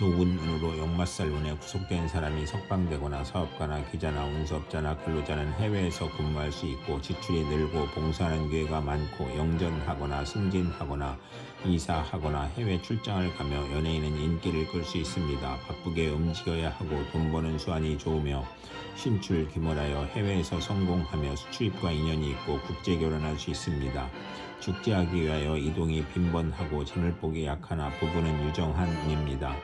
좋은 운으로 역마살 운에 구속된 사람이 석방되거나 사업가나 기자나 운수업자나 근로자는 해외에서 근무할 수 있고 지출이 늘고 봉사하는 기회가 많고 영전하거나 승진하거나 이사하거나 해외 출장을 가며 연예인은 인기를 끌 수 있습니다. 바쁘게 움직여야 하고 돈 버는 수완이 좋으며 신출 귀몰하여 해외에서 성공하며 수출입과 인연이 있고 국제 결혼할 수 있습니다. 축제하기 위하여 이동이 빈번하고 재물복이 약하나 부부는 유정한 운입니다.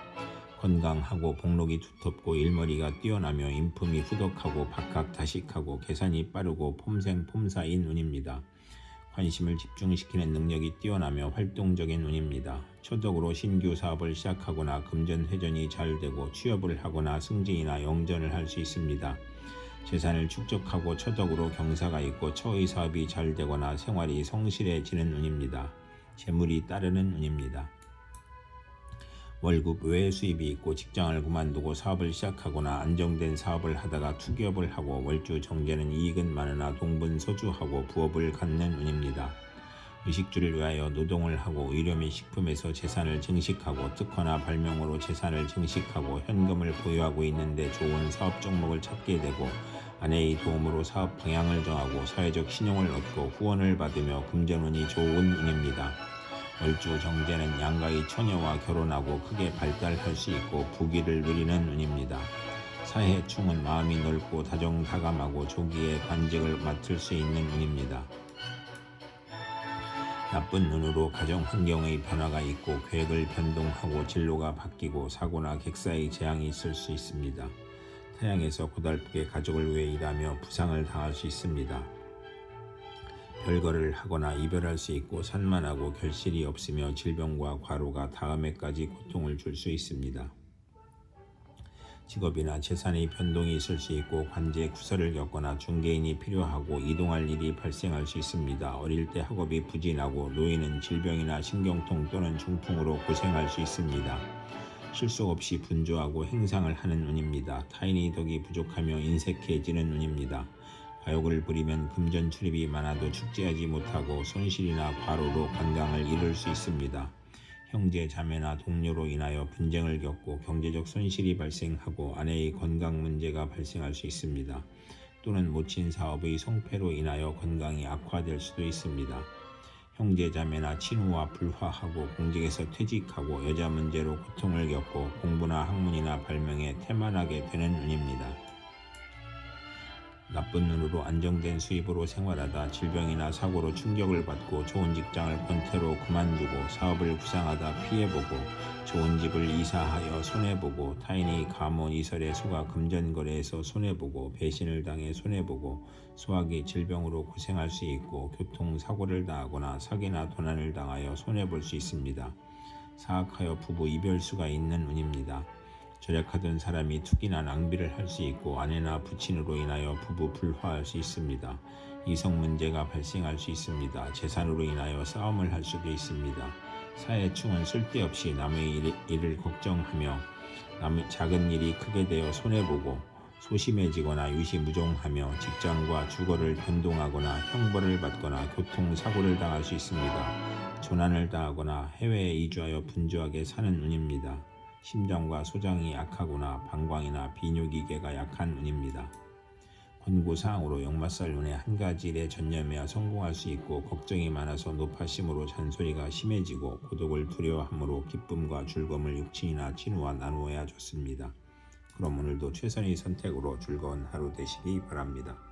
건강하고 복록이 두텁고 일머리가 뛰어나며 인품이 후덕하고 박학다식하고 계산이 빠르고 폼생폼사인 운입니다. 관심을 집중시키는 능력이 뛰어나며 활동적인 운입니다. 초덕으로 신규 사업을 시작하거나 금전회전이 잘 되고 취업을 하거나 승진이나 영전을 할 수 있습니다. 재산을 축적하고 초덕으로 경사가 있고 처의 사업이 잘 되거나 생활이 성실해지는 운입니다. 재물이 따르는 운입니다. 월급 외 수입이 있고 직장을 그만두고 사업을 시작하거나 안정된 사업을 하다가 투기업을 하고 월주 정제는 이익은 많으나 동분서주하고 부업을 갖는 운입니다. 의식주를 위하여 노동을 하고 의료 및 식품에서 재산을 증식하고 특허나 발명으로 재산을 증식하고 현금을 보유하고 있는데 좋은 사업 종목을 찾게 되고 아내의 도움으로 사업 방향을 정하고 사회적 신용을 얻고 후원을 받으며 금전운이 좋은 운입니다. 월주 정제는 양가의 처녀와 결혼하고 크게 발달할 수 있고 부귀를 누리는 운입니다. 사해충은 마음이 넓고 다정다감하고 조기에 관직을 맡을 수 있는 운입니다. 나쁜 눈으로 가정 환경의 변화가 있고 계획을 변동하고 진로가 바뀌고 사고나 객사의 재앙이 있을 수 있습니다. 태양에서 고달프게 가족을 위해 일하며 부상을 당할 수 있습니다. 별거를 하거나 이별할 수 있고 산만하고 결실이 없으며 질병과 과로가 다음해까지 고통을 줄 수 있습니다. 직업이나 재산의 변동이 있을 수 있고 관제 구설을 겪거나 중개인이 필요하고 이동할 일이 발생할 수 있습니다. 어릴 때 학업이 부진하고 노인은 질병이나 신경통 또는 중풍으로 고생할 수 있습니다. 실속 없이 분주하고 행상을 하는 운입니다. 타인의 덕이 부족하며 인색해지는 운입니다. 과욕을 부리면 금전 출입이 많아도 축제하지 못하고 손실이나 과로로 건강을 잃을 수 있습니다. 형제 자매나 동료로 인하여 분쟁을 겪고 경제적 손실이 발생하고 아내의 건강 문제가 발생할 수 있습니다. 또는 모친 사업의 성패로 인하여 건강이 악화될 수도 있습니다. 형제 자매나 친구와 불화하고 공직에서 퇴직하고 여자 문제로 고통을 겪고 공부나 학문이나 발명에 태만하게 되는 운입니다. 나쁜 눈으로 안정된 수입으로 생활하다 질병이나 사고로 충격을 받고 좋은 직장을 권태로 그만두고 사업을 구상하다 피해보고 좋은 집을 이사하여 손해보고 타인의 가문 이설에 속아 금전거래에서 손해보고 배신을 당해 손해보고 소화기 질병으로 고생할 수 있고 교통사고를 당하거나 사기나 도난을 당하여 손해볼 수 있습니다. 사악하여 부부 이별수가 있는 운입니다. 절약하던 사람이 투기나 낭비를 할 수 있고 아내나 부친으로 인하여 부부 불화할 수 있습니다. 이성 문제가 발생할 수 있습니다. 재산으로 인하여 싸움을 할 수도 있습니다. 사회충은 쓸데없이 남의 일, 일을 걱정하며 남의 작은 일이 크게 되어 손해보고 소심해지거나 유시무종하며 직장과 주거를 변동하거나 형벌을 받거나 교통사고를 당할 수 있습니다. 조난을 당하거나 해외에 이주하여 분주하게 사는 운입니다. 심장과 소장이 약하거나 방광이나 비뇨기계가 약한 운입니다. 권고사항으로 역마살 운에 한 가지 일에 전념해야 성공할 수 있고 걱정이 많아서 높아심으로 잔소리가 심해지고 고독을 두려워함으로 기쁨과 즐거움을 육친이나 친구와 나누어야 좋습니다. 그럼 오늘도 최선의 선택으로 즐거운 하루 되시기 바랍니다.